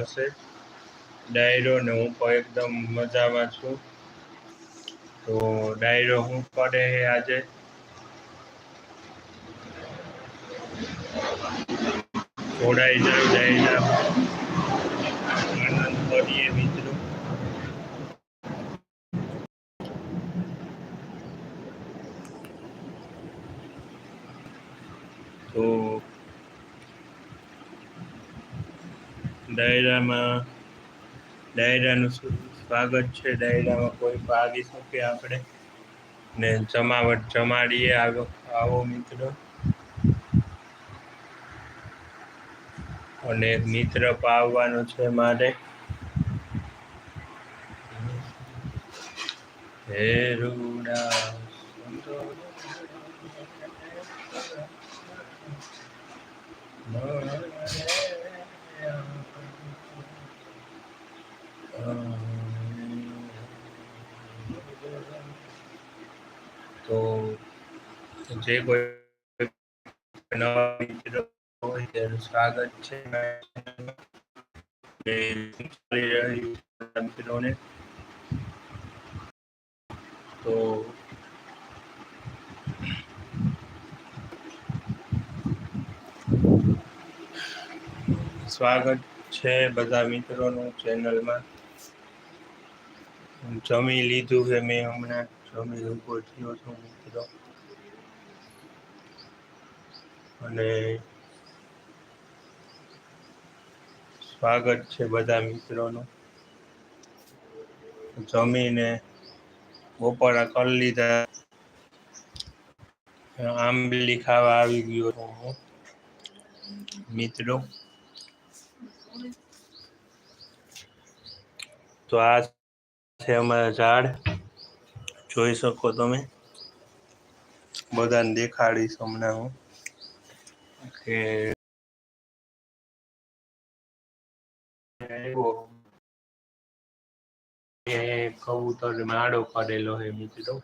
હશે. ડાયરો ને હું પણ એકદમ મજામાં છું. તો ડાયરો હું કરે છે આજે? જોડાઈ જાય ડાયરા આનંદ કરીએ મિત્રો તો ડાયરામાં ડાયરાનું સ્વાગત છે. ડાયરામાં કોઈ ભાગી શકે આપણે? ને જમાવટ જમાડીએ આવો આવો મિત્રો. અને મિત્ર પાવવાનો છે મારે. હે તો જે કોઈ નવા મિત્રો હોય તેનું સ્વાગત છે ને ચાલી રહ્યું છે મિત્રોને તો સ્વાગત છે બધા મિત્રોનું ચેનલમાં જમી લીધું છે મેં હમણાં. જમી ઊભો થયો છું મિત્રો અને સ્વાગત છે બધા મિત્રોનું. જમીને બપોરા કરી લીધા. આંબલી ખાવા આવી ગયો છું હું. મિત્રો. તો આ છે અમારા ઝાડ. જોઈ શકો તમે. બધાને દેખાડીશ હમણાં હું. કે કબૂતર માળો કરેલો હે મિત્રો.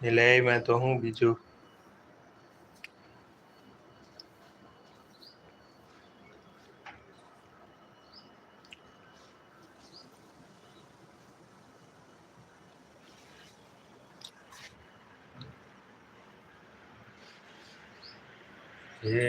એટલે એમાં તો હું બીજું હે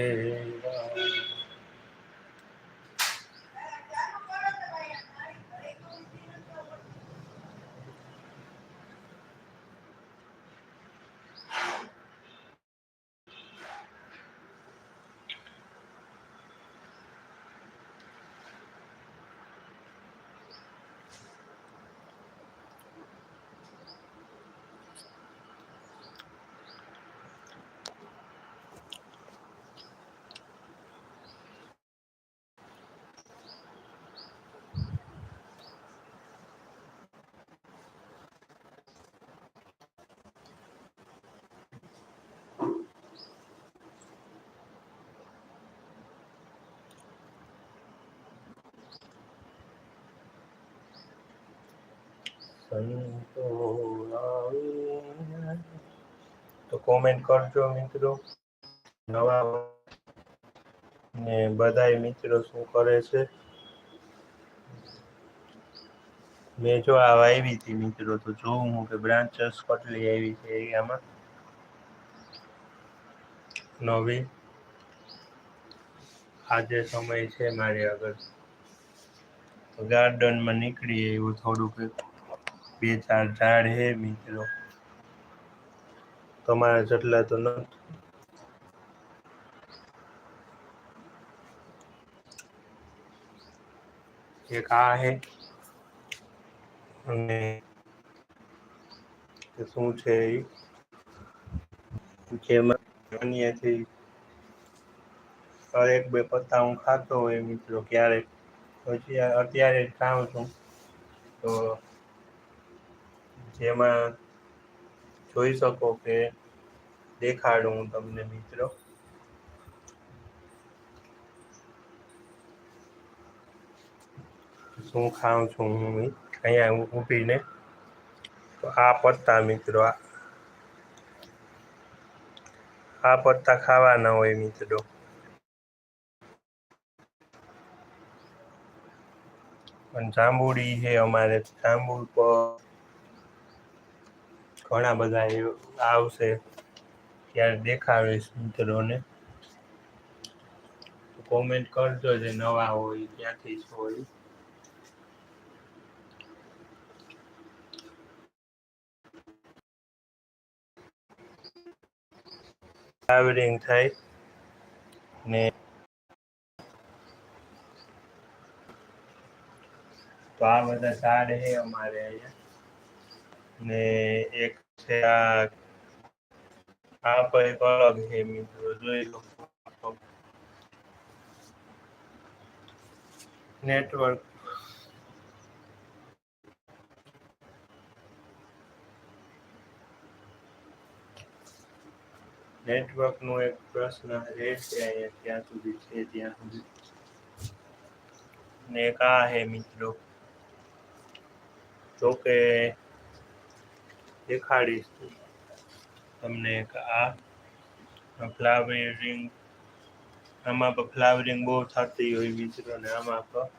સંતો આવે. તો કોમેન્ટ કરજો મિત્રો. નવા ને બધાય મિત્રો શું કરે છે? મેં જો આ આવી હતી મિત્રો, તો જોઉં હું કે બ્રાન્ચસ કેટલી આવી છે એરિયામાં. નવી. આજે સમય છે મારી આગળ. ગાર્ડનમાં નીકળીએ એવું થોડુંક. બે ચાર ઝાડ હે મિત્રો. તમારા જેટલા તો નથી એક આ હે. અને શું છે જેમાં એક બે પત્તા હું ખાતો હોય મિત્રો ક્યારેક. પછી અત્યારે જ ખાઉં છું. તો જેમાં જોઈ શકો કે દેખાડું હું તમને મિત્રો. શું ખાઉં છું હું અહીંયા ઊભીને. તો આ પત્તા મિત્રો, આ. પત્તા ખાવાના હોય મિત્રો. પણ જાંબુડી છે અમારે જાંબુડ પર ઘણા બધા આવશે. ત્યારે દેખાડીશ મિત્રોને. કોમેન્ટ કરજો જે નવા હોય, ક્યાંથી હોય. ટ્રાવેલિંગ થાય. ને તો આ બધા ઝાડ છે અમારે અહીંયા. ને એક છે આ આ એક અલગ જોઈ લો. નેટવર્ક નેટવર્કનો એક પ્રશ્ન રહે છે અહીંયા ત્યાં સુધી છે, ત્યાં સુધી. ને કા હે મિત્રો. તો કે દેખાડીશ તમને એક આ ફ્લાવરિંગ આમાં પણ ફ્લાવરિંગ બહુ થતી હોય મિત્રો, ને આમાં પણ.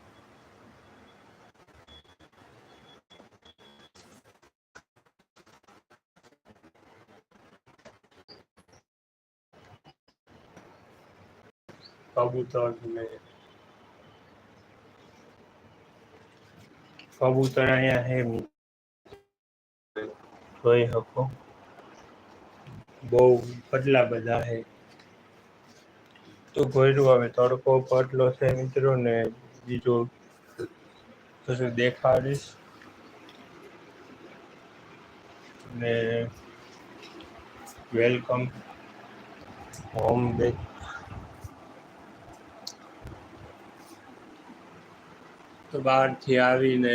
કબૂતર કબૂતર અહીંયા હે જોઈ શકો. બહુ કેટલા બધા છે તો ભર્યું હવે તડકો પડલો છે મિત્રો ને બીજું પછી દેખાડીશ. ને વેલકમ હોમ બેક તો બહારથી આવીને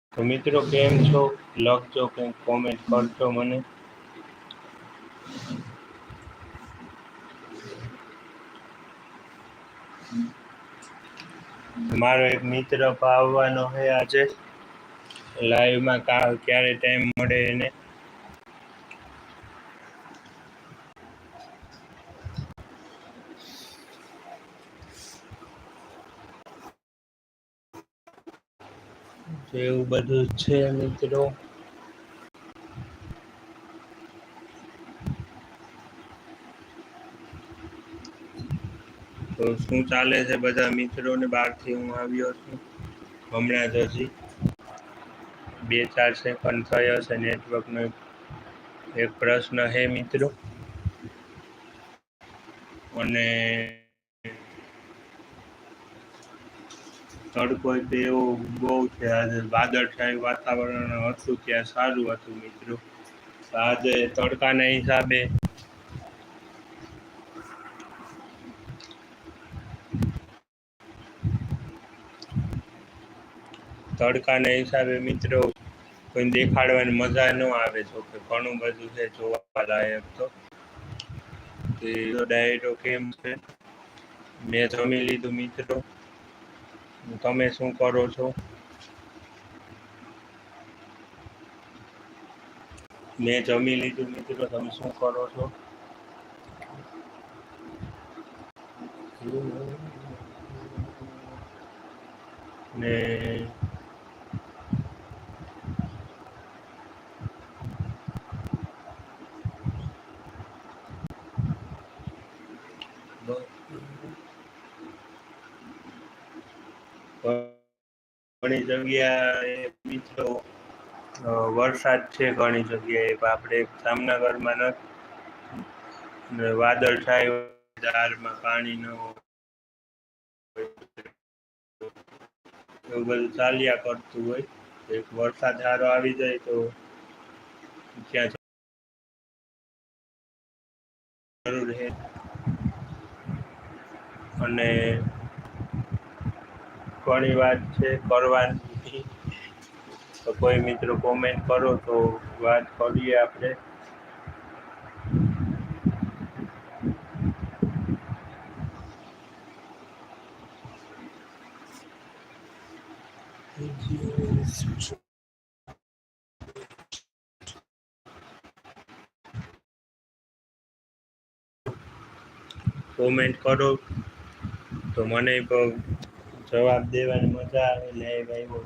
તો મિત્રો, કેમ છો? લખજો, કંઈક કોમેન્ટ કરજો મને. મારો એક મિત્ર આવવાનો છે આજે. લાઈવમાં કાલ ક્યારે ટાઈમ મળે એને. તો એવું બધું છે મિત્રો. તો શું ચાલે છે બધા મિત્રોને? બહારથી હું આવ્યો છું. હમણાં જ હજી બે ચાર સેકન્ડ થયો છે નેટવર્કનો એક પ્રશ્ન હે મિત્રો. અને તડકો એવો બહુ છે. આજે વાદળછાયું વાતાવરણ હતું ત્યાં સારું હતું મિત્રો. આજે તડકાના હિસાબે તડકાના હિસાબે મિત્રો કોઈ દેખાડવાની મજા ન આવે જો કે ઘણું બધું છે જોવા લાયક તો. ડાયટો કેમ છે? મેં જમી લીધું મિત્રો. તમે શું કરો છો? મેં જમી લીધું મિત્રો. તમે શું કરો છો? ને ઘણી જગ્યાએ મિત્રો વરસાદ છે ઘણી જગ્યાએ. આપણે જામનગરમાં નથી વાદળ થાય દારમાં પાણી ન એવું બધું ચાલ્યા કરતું હોય. એક વરસાદ સારો આવી જાય તો ત્યાં જરૂર છે. અને ઘણી વાત છે, કરવાની તો કોઈ મિત્રો કોમેન્ટ કરો તો વાત કરીએ આપણે. કોમેન્ટ કરો. તો મને પણ જવાબ દેવાની મજા આવે લાઈવ આવ્યો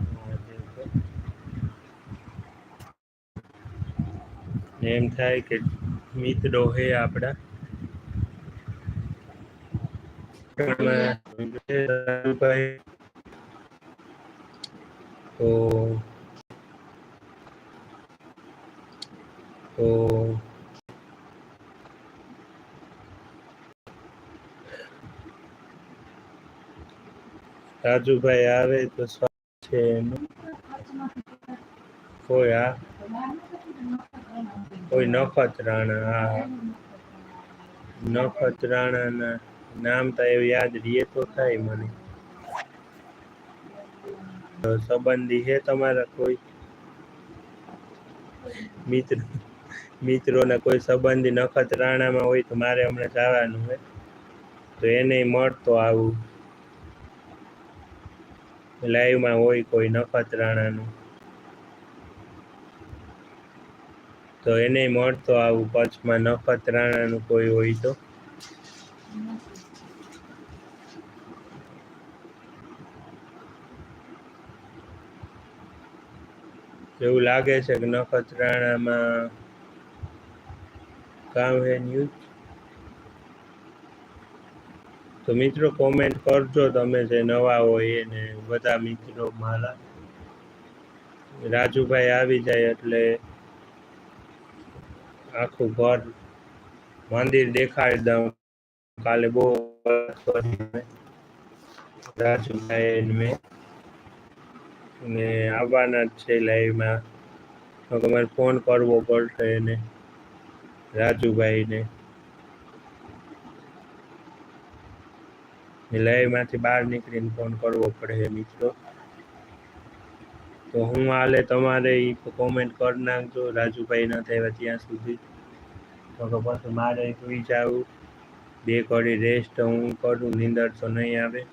એમ થાય કે મિત્રો ડોહે ભાઈ તો તો રાજુભાઈ આવે તો છે કોઈ આ? કોઈ નખત્રાણા હા. નખત્રાણાના નામ તો એવું યાદ રહીએ તો થાય મને. સંબંધી છે તમારા કોઈ? મિત્ર, મિત્રોના કોઈ સંબંધી નખત્રાણામાં હોય તો મારે હમણાં જવાનું હોય તો એને મળતો આવું. લાઈવમાં હોય કોઈ નખત્રાણાનું. તો એને મળતો આવું કચ્છમાં નખત્રાણાનું કોઈ હોય તો? એવું લાગે છે કે નખત્રાણામાં કામ હે ન્યૂઝ? તો મિત્રો કોમેન્ટ કરજો તમે જે નવા હોય એને. બધા મિત્રો મારા રાજુભાઈ આવી જાય એટલે આખું ઘર મંદિર દેખાડી દઉં. કાલે બહુ રાજુભાઈ મેં. ને આવવાના જ છે લાઈવમાં તમારે ફોન કરવો પડશે એને. રાજુભાઈને. લાઈવમાંથી બહાર નીકળીને ફોન કરવો પડે મિત્રો. તો હું હાલે તમારે એ કોમેન્ટ કરી નાખજો. રાજુભાઈ ન થયા ત્યાં સુધી. તો પછી મારે સુઈ જાવું બે કડી રેસ્ટ હું કરું, નીંદર તો નહીં આવે.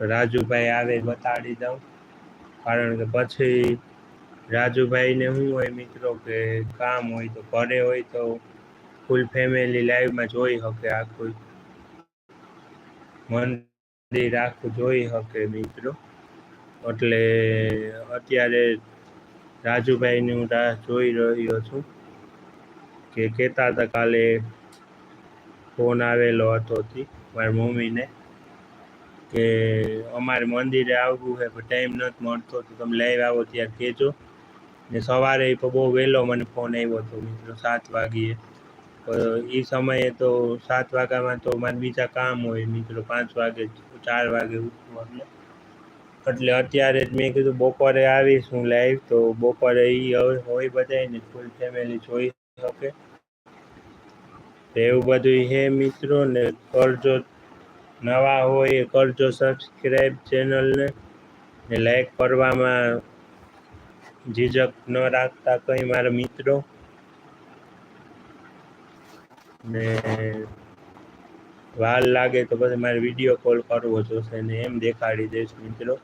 રાજુભાઈ આવે બતાડી દઉં. કારણ કે પછી રાજુભાઈને શું હોય મિત્રો કે કામ હોય તો ઘરે હોય તો ફૂલ ફેમિલી લાઈવમાં જોઈ શકે આખું. મંદિર આખું જોઈ શકે મિત્રો એટલે અત્યારે રાજુભાઈની હું રાહ જોઈ રહ્યો છું કે કહેતા હતા કાલે ફોન આવેલો હતો મારી મમ્મીને કે અમારે મંદિરે આવવું છે પણ ટાઈમ નથી મળતો તો તમે લાઈવ આવો ત્યારે કહેજો. ને સવારે બહુ વહેલો મને ફોન આવ્યો હતો મિત્રો, સાત વાગ્યે. એ સમયે તો સાત વાગ્યામાં તો મારે બીજા કામ હોય મિત્રો પાંચ વાગે ચાર વાગે એટલે. એટલે અત્યારે જ મેં કીધું બપોરે આવીશ હું લાઈવ તો બપોરે એ હવે હોય બધાને ફૂલ ફેમિલી જોઈ શકે. એવું બધું હે મિત્રો, ને કરજો નવા હોય એ કરજો સબસ્ક્રાઈબ ચેનલને ને લાઈક કરવામાં ઝીઝક ન રાખતા કંઈ મારા મિત્રો. ને વાર લાગે તો પછી મારે વીડિયો કોલ કરવો જોશે ને એમ દેખાડી દઈશ મિત્રો.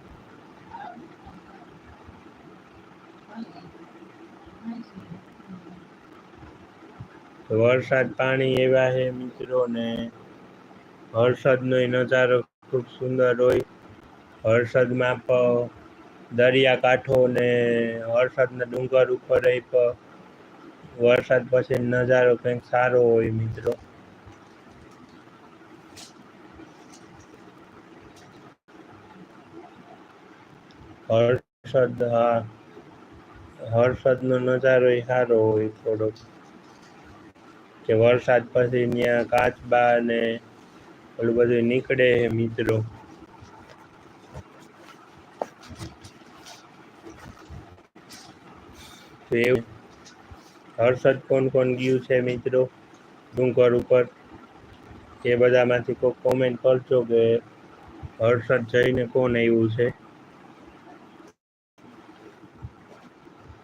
વરસાદ પાણી એવા છે મિત્રો ને વરસાદનો નજારો ખૂબ સુંદર હોય. વરસાદમાં દરિયા કાંઠો ને વરસાદના ડુંગર ઉપર વરસાદ પછી નજારો કંઈક સારો હોય મિત્રો. હર્ષદ, હા. હર્ષદનો નજારો સારો હોય થોડોક. કે વરસાદ પછી ત્યાં કાચબા ને ઓલું બધું નીકળે મિત્રો. એવું હર્ષદ કોણ કોણ ગયું છે મિત્રો? ડુંગર ઉપર. એ બધામાંથી કોઈ કોમેન્ટ કરજો કે હર્ષદ જઈને કોણ આવ્યું છે?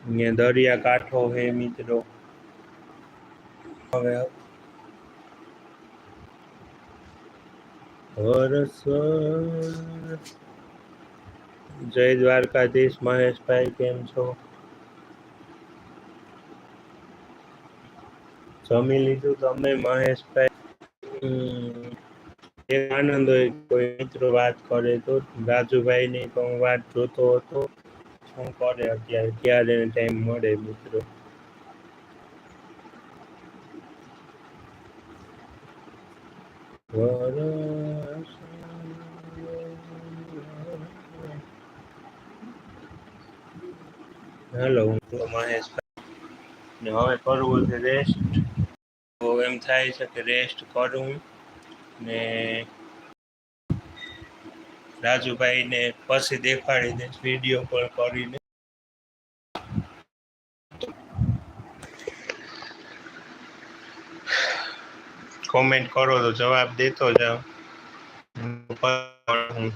અહીંયા દરિયા કાંઠો હે મિત્રો. હવે હરસ જય દ્વારકાધીશ મહેશભાઈ, કેમ છો? જમી લીધું તમે મહેશભાઈ એક આનંદ હોય કોઈ મિત્રો વાત કરે તો રાજુભાઈ ની પણ હું વાત જોતો હતો, શું કરે અત્યારે, ક્યારે ટાઈમ મળે મિત્રો? હેલો, હું તો મહેશભાઈ. ને હવે કરવું છે રેસ્ટ તો એમ થાય છે કે રેસ્ટ કરું ને રાજુભાઈને પછી દેખાડી દઈશ વીડિયો કોલ કરીને કોમેન્ટ કરો તો જવાબ દેતો જાઓ હું.